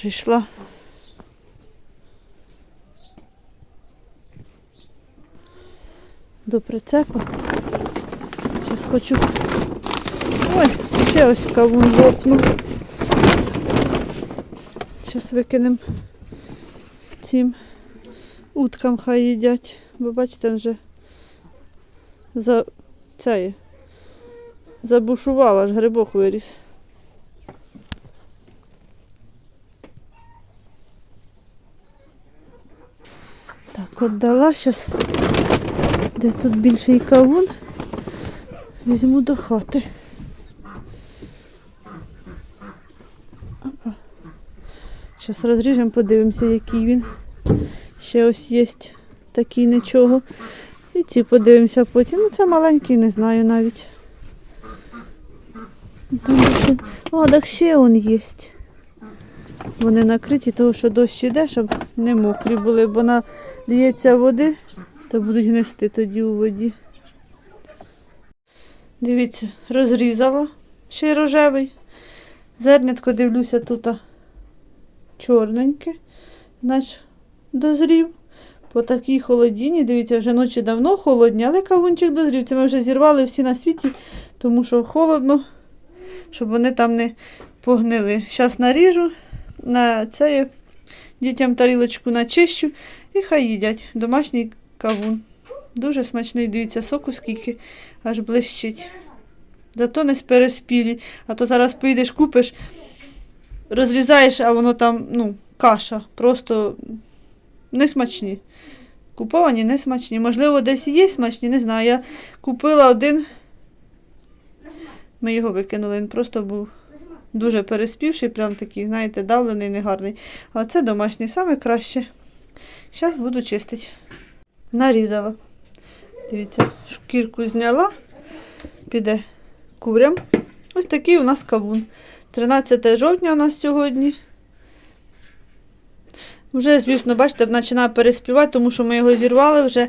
Прийшла. До прицепу. Зараз хочу. Ой, ще ось кавун лопнув. Зараз викинемо цим уткам хай їдять. Бо бачите, вже за це забушував, аж грибок виріс. Так, дала зараз. Де тут більший кавун? Візьму до хати. Опа. Зараз розріжемо, подивимося, який він. Ще ось є такий нічого. І ці подивимося потім. Ну, це маленький, не знаю навіть. Там ще... О, так ще он є. Вони накриті, того, що дощ іде, щоб не мокрі були, бо наліється води, то будуть гнести тоді у воді. Дивіться, розрізала ще й рожевий. Зернятко дивлюся тут чорненьке, значить дозрів. По такій холодіні, дивіться, вже ночі давно холодні, але кавунчик дозрів. Це ми вже зірвали всі на світі, тому що холодно, щоб вони там не погнили. Зараз наріжу, на це дітям тарілочку начищу і хай їдять. Домашній кавун. Дуже смачний, дивіться, соку скільки аж блищить. Зато не переспілі. А то зараз поїдеш, купиш, розрізаєш, а воно там, ну, каша. Просто не смачні. Куповані не смачні. Можливо, десь є смачні, не знаю. Я купила один. Ми його викинули, він просто був дуже переспівший, прям такий, знаєте, давлений, негарний. А це домашній, саме краще. Зараз буду чистити. Нарізала. Дивіться, шкірку зняла, піде курям. Ось такий у нас кавун. 13 жовтня у нас сьогодні. Вже, звісно, бачите, починає переспівати, тому що ми його зірвали вже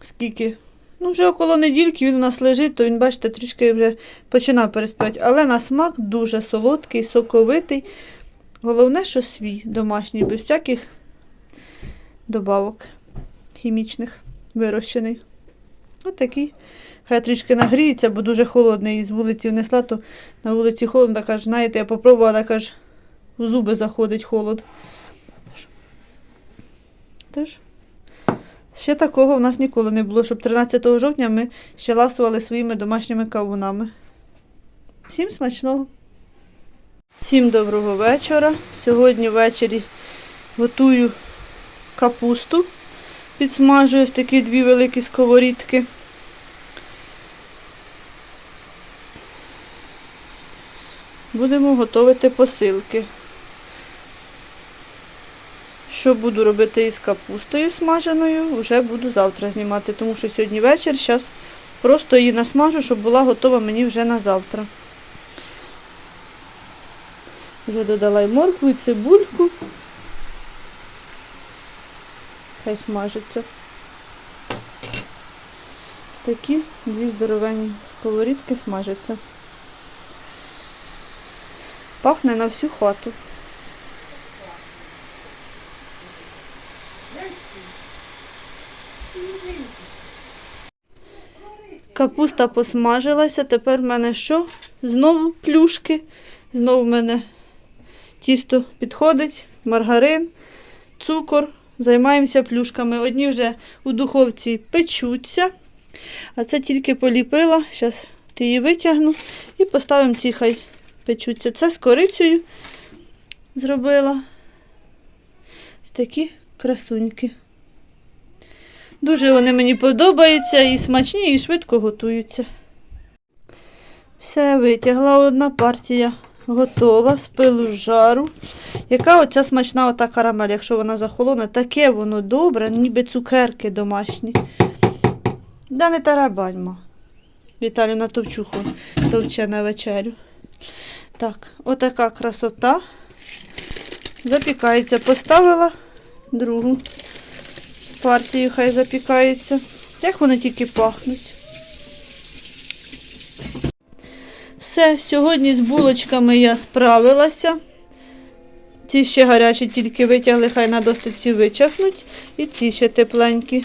скільки. Ну, вже около недільки він у нас лежить, то він, бачите, трішки вже починав переспівати. Але на смак дуже солодкий, соковитий. Головне, що свій домашній, без всяких добавок хімічних, вирощений. Ось такий. Хай трішки нагріється, бо дуже холодний. І з вулиці внесла, то на вулиці холодно, аж, знаєте, я попробувала, аж в зуби заходить холод. Тож, ще такого в нас ніколи не було, щоб 13 жовтня ми ще ласували своїми домашніми кавунами. Всім смачного! Всім доброго вечора. Сьогодні ввечері готую капусту. Підсмажую ось такі дві великі сковорідки. Будемо готувати посилки. Що буду робити із капустою смаженою, вже буду завтра знімати, тому що сьогодні вечір, зараз просто її насмажу, щоб була готова мені вже на завтра. Вже додала й моркву, і цибульку. Хай смажиться. Ось такі дві здоровенні сковорідки смажаться. Пахне на всю хату. Капуста посмажилася, тепер в мене що? Знову плюшки. Знову в мене тісто підходить, маргарин, цукор. Займаємося плюшками. Одні вже у духовці печуться, а це тільки поліпила. Зараз ти її витягну і поставимо ці хай печуться. Це з корицею зробила. Ось такі красуньки. Дуже вони мені подобаються і смачні, і швидко готуються. Все, витягла одна партія. Готова, з пилу з жару. Яка оця смачна ота карамель, якщо вона захолоне, таке воно добре, ніби цукерки домашні. Да не тарабаньмо. Віталю на товчуху товче на вечерю. Так, отака красота. Запікається. Поставила другу партію, хай запікається. Як вони тільки пахнуть. Все, сьогодні з булочками я справилася. Ці ще гарячі, тільки витягли, хай на досточці вичахнуть. І ці ще тепленькі.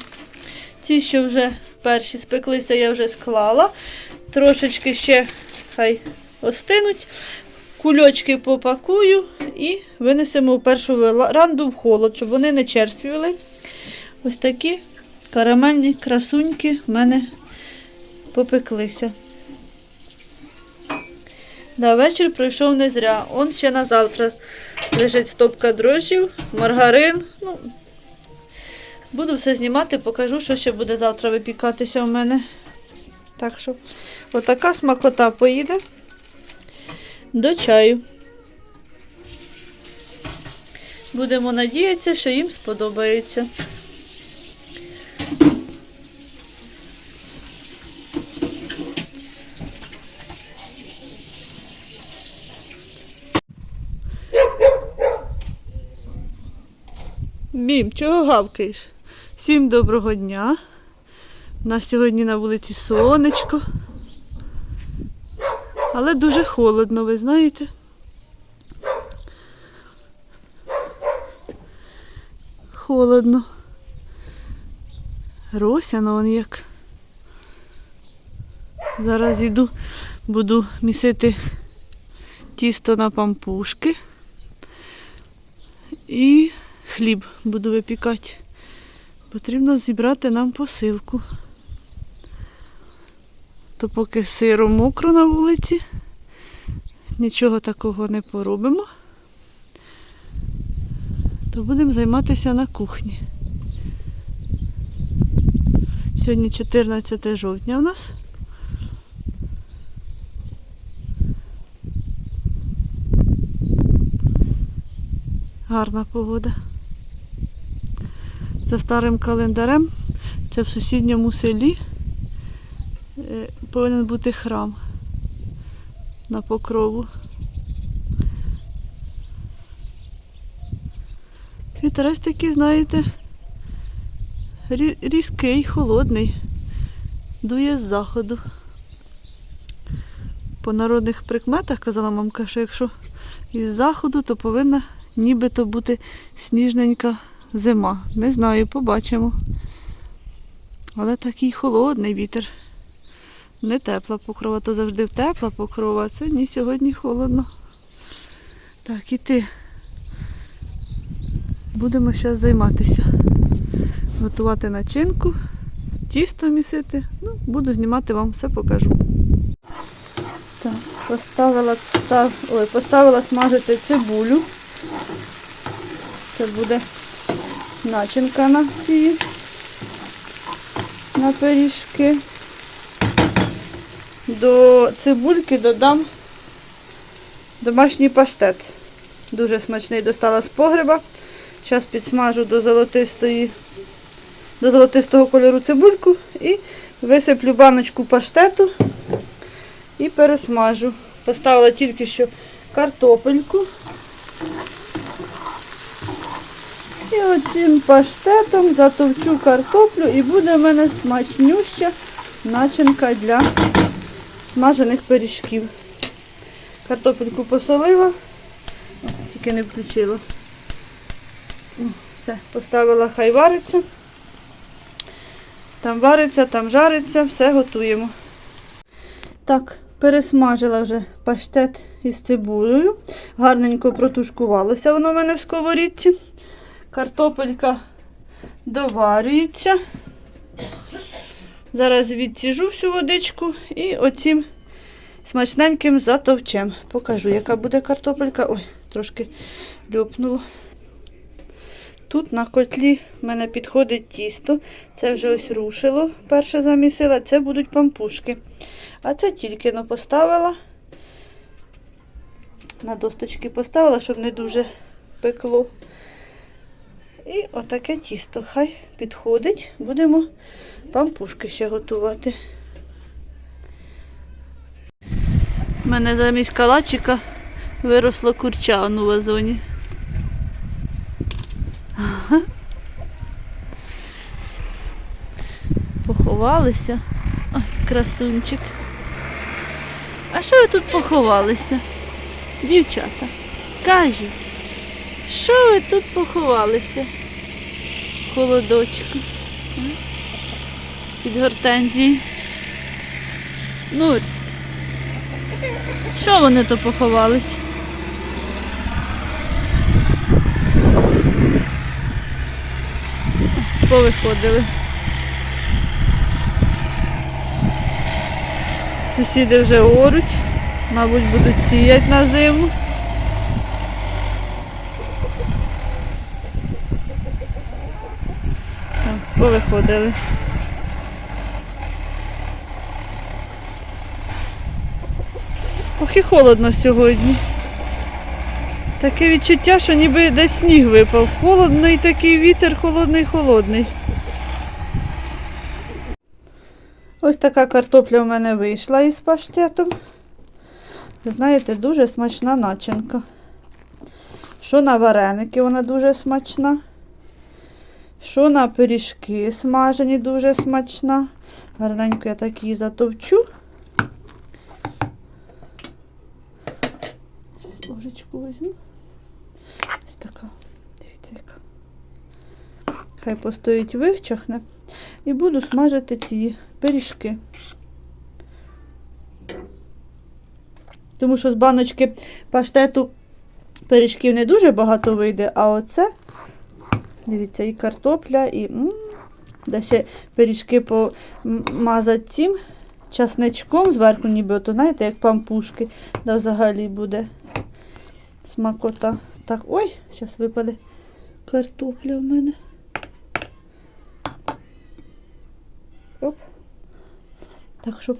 Ці, що вже перші спеклися, я вже склала. Трошечки ще хай остинуть. Кульочки попакую і винесемо в першу веранду в холод, щоб вони не черствіли. Ось такі карамельні красуньки в мене попеклися. Да, вечір пройшов не зря. Он ще на завтра лежить стопка дрожжів, маргарин. Ну, буду все знімати, покажу, що ще буде завтра випікатися у мене. Так що, отака смакота поїде до чаю. Будемо надіятися, що їм сподобається. Мім, чого гавкаєш? Всім доброго дня. У нас сьогодні на вулиці сонечко. Але дуже холодно, ви знаєте. Холодно. Росяно он як. Зараз йду, буду місити тісто на пампушки і хліб буду випікати. Потрібно зібрати нам посилку. То поки сиро мокро на вулиці, нічого такого не поробимо, то будемо займатися на кухні. Сьогодні 14 жовтня у нас. Гарна погода. За старим календарем це в сусідньому селі е, повинен бути храм на покрову. Вітерець такий, знаєте, різкий, холодний, дує з заходу. По народних прикметах казала мамка, що якщо із заходу, то повинна нібито бути сніжненька зима. Не знаю, побачимо. Але такий холодний вітер. Не тепла покрова, то завжди тепла покрова, це ні сьогодні холодно. Так, іти. Будемо зараз займатися. Готувати начинку, тісто місити. Ну, буду знімати вам все покажу. Так, поставила, став, ой, поставила смажити цибулю. Це буде начинка на ці на пиріжки. До цибульки додам домашній паштет. Дуже смачний достала з погреба. Зараз підсмажу до золотистої, до золотистого кольору цибульку і висиплю баночку паштету і пересмажу. Поставила тільки що картопельку. І оцим паштетом затовчу картоплю і буде в мене смачнюща начинка для смажених пиріжків. Картопельку посолила, тільки не включила. Все, поставила, хай вариться. Там вариться, там жариться, все готуємо. Так, пересмажила вже паштет із цибулею. Гарненько протушкувалося воно в мене в сковорідці. Картопелька доварюється. Зараз відціжу всю водичку і оцім смачненьким затовчем. Покажу, яка буде картопелька. Ой, трошки льопнуло. Тут на котлі в мене підходить тісто. Це вже ось рушило. Перше замісила. Це будуть пампушки. А це тільки но поставила. На досточки поставила, щоб не дуже пекло. І отаке тісто. Хай підходить. Будемо пампушки ще готувати. У мене замість калачика виросло курча у вазоні. Ага. Поховалися. Ой, красунчик. А що ви тут поховалися? Дівчата, кажіть. Що ви тут поховалися? Холодочку. Під гортензії. Ну, що вони то поховались? Повиходили. Сусіди вже оруть, мабуть, будуть сіяти на зиму. О, Повиходили. Ох і холодно сьогодні. Таке відчуття, що ніби десь сніг випав. Холодний такий вітер, холодний, холодний. Ось така картопля у мене вийшла із паштетом. Знаєте, дуже смачна начинка. Що на вареники вона дуже смачна. Що на пиріжки смажені дуже смачна. Гарненько я так її затовчу. Щось ложечку візьму. Ось така. Дивіться, яка. Хай постоїть вивчахне. І буду смажити ці пиріжки. Тому що з баночки паштету пиріжків не дуже багато вийде, а оце, дивіться, і картопля, і м, да ще пиріжки помазати цим часничком зверху, ніби ото, знаєте, як пампушки, да взагалі буде смакота. Так, ой, зараз випаде картопля в мене. Оп. Так що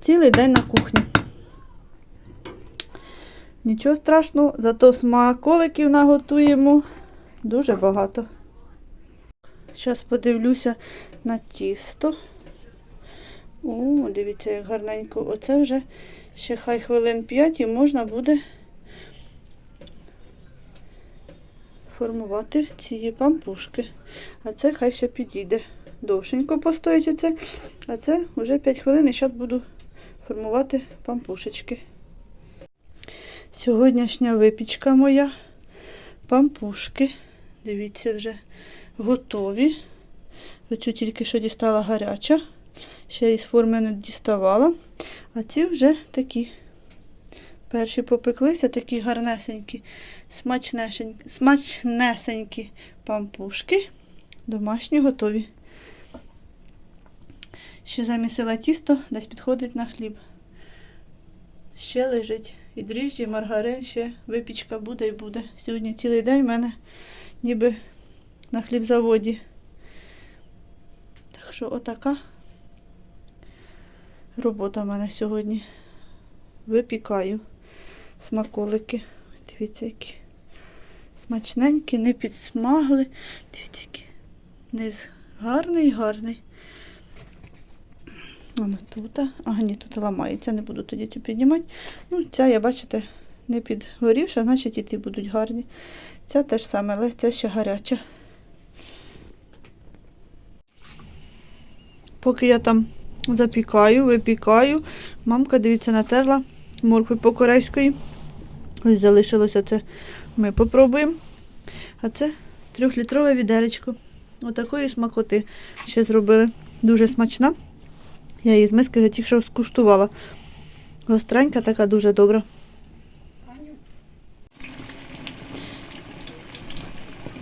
цілий день на кухні. Нічого страшного, зато смаколиків наготуємо дуже багато. Зараз подивлюся на тісто. О, дивіться, як гарненько. Оце вже ще хай хвилин 5 і можна буде формувати ці пампушки. А це хай ще підійде. Довшенько постоїть оце. А це вже 5 хвилин і зараз буду формувати пампушечки. Сьогоднішня випічка моя. Пампушки. Дивіться, вже готові. Оцю тільки що дістала гаряча. Ще із форми не діставала. А ці вже такі. Перші попеклися, такі гарнесенькі, смачнесенькі, смачнесенькі пампушки. Домашні готові. Ще замісила тісто, десь підходить на хліб. Ще лежить і дріжджі, і маргарин, ще випічка буде і буде. Сьогодні цілий день в мене ніби на хлібзаводі. Так що отака робота в мене сьогодні. Випікаю смаколики. Дивіться, які смачненькі, не підсмагли. Дивіться, які низ гарний, гарний. Воно тут. Ага, ні, тут ламається, не буду тоді цю піднімати. Ну, ця, я бачите, не підгорівша, значить і ті будуть гарні. Ця теж саме, але ця ще гаряча. Поки я там запікаю, випікаю, мамка, дивіться, натерла моркви по-корейської. Ось залишилося це. Ми попробуємо. А це трьохлітрове відеречко. Отакої смакоти ще зробили. Дуже смачна. Я її з миски тільки що скуштувала. Гостренька така дуже добра.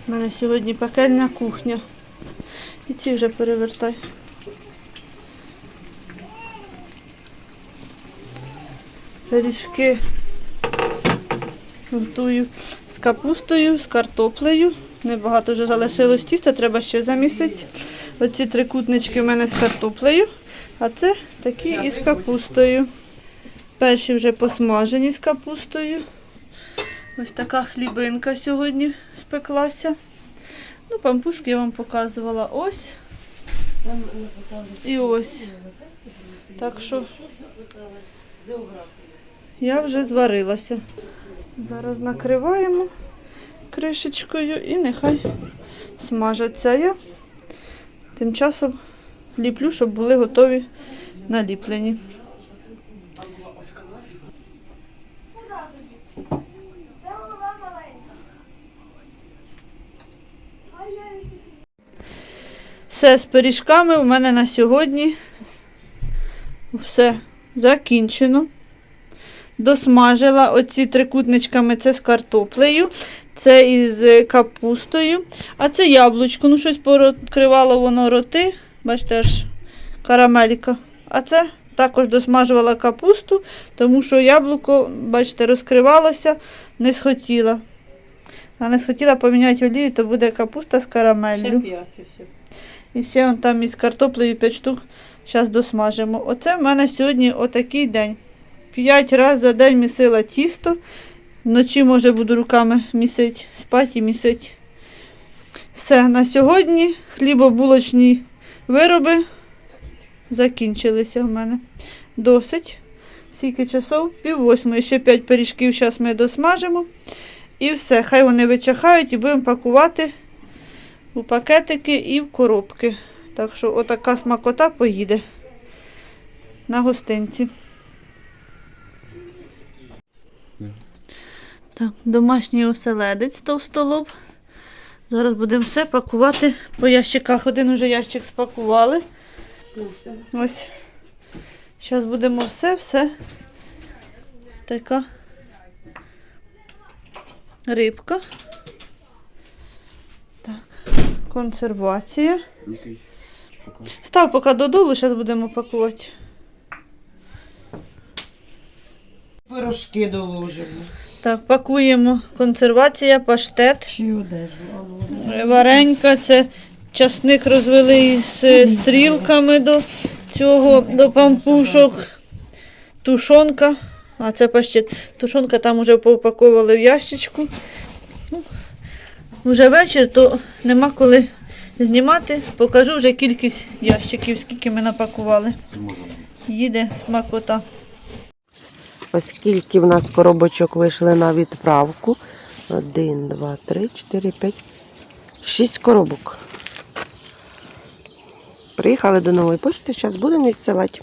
У мене сьогодні пекельна кухня. І ці вже перевертай. Пиріжки готую з капустою, з картоплею. Небагато вже залишилось тіста, треба ще замісити. Оці трикутнички в мене з картоплею, а це такі із капустою. Перші вже посмажені з капустою. Ось така хлібинка сьогодні спеклася. Ну, пампушки я вам показувала ось. І ось. Так що я вже зварилася. Зараз накриваємо кришечкою і нехай смажаться. Я тим часом ліплю, щоб були готові наліплені. Все з пиріжками у мене на сьогодні все закінчено. Досмажила оці трикутничками, це з картоплею, це із капустою, а це яблучко. Ну, щось пооткривало воно роти. Бачите, аж карамелька. А це також досмажувала капусту, тому що яблуко, бачите, розкривалося, не схотіла. А не схотіла поміняти олію, то буде капуста з карамеллю. І ще там із картоплею 5 штук. Зараз досмажимо. Оце в мене сьогодні отакий день. П'ять разів за день місила тісто. Вночі, може, буду руками місити, спати і місити. Все, на сьогодні хлібобулочні вироби закінчилися в мене. Досить. Скільки часов? Пів восьмої. Ще п'ять пиріжків зараз ми досмажимо. І все. Хай вони вичахають і будемо пакувати у пакетики і в коробки. Так що отака смакота поїде на гостинці. Так, домашній оселедець товстолоб. Зараз будемо все пакувати по ящиках. Один уже ящик спакували. Ось. Зараз будемо все, все. Ось така рибка. Так, консервація. Став поки додолу, зараз будемо пакувати. Пирожки доложимо. Так, пакуємо консервація, паштет, Чи одежу. варенька, це часник розвели з е, стрілками до цього, до пампушок, тушонка, а це паштет. Тушонка там вже поупаковували в ящичку. Ну, вже вечір, то нема коли знімати. Покажу вже кількість ящиків, скільки ми напакували. Їде смакота. Оскільки в нас коробочок вийшли на відправку. Один, два, три, чотири, п'ять, шість коробок. Приїхали до нової пошти, зараз будемо відсилати.